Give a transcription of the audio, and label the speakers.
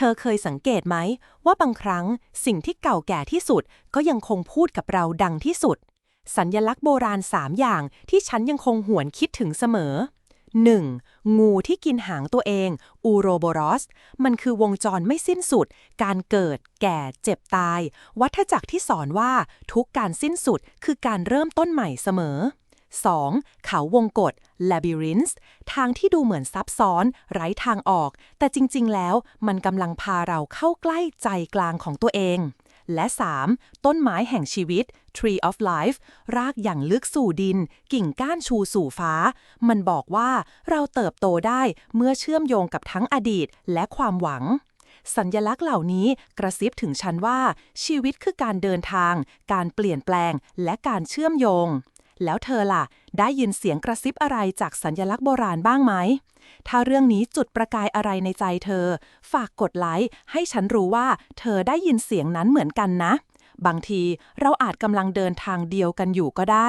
Speaker 1: เธอเคยสังเกตไหม ว่าบางครั้งสิ่งที่เก่าแก่ที่สุด ก็ยังคงพูดกับเราดังที่สุด สัญญลักษณ์โบราณ3อย่างที่ฉันยังคงหวนคิดถึงเสมอ 1. งูที่กินหางตัวเอง อูโรโบรอส มันคือวงจรไม่สิ้นสุด การเกิด แก่ เจ็บตาย วัฏจักรที่สอนว่าทุกการสิ้นสุดคือการเริ่มต้นใหม่เสมอ 2. เขาวงกฏ labyrinth ทางที่ดูเหมือนซับซ้อน ไร้ทางออก แต่จริงๆ แล้วมันกำลังพาเราเข้าใกล้ใจกลางของตัวเอง และ 3. ต้นไม้แห่งชีวิต tree of life รากอย่างลึกสู่ดิน กิ่งก้านชูสู่ฟ้า มันบอกว่าเราเติบโตได้เมื่อเชื่อมโยงกับทั้งอดีตและความหวังสัญญลักษณ์เหล่านี้กระซิบถึงฉันว่า ชีวิตคือการเดินทาง การเปลี่ยนแปลง และการเชื่อมโยง แล้วเธอล่ะ ได้ยินเสียงกระซิบอะไรจากสัญญลักษณ์โบราณบ้างไหม ถ้าเรื่องนี้จุดประกายอะไรในใจเธอ ฝากกดไลค์ให้ฉันรู้ว่าเธอได้ยินเสียงนั้นเหมือนกันนะ บางทีเราอาจกำลังเดินทางเดียวกันอยู่ก็ได้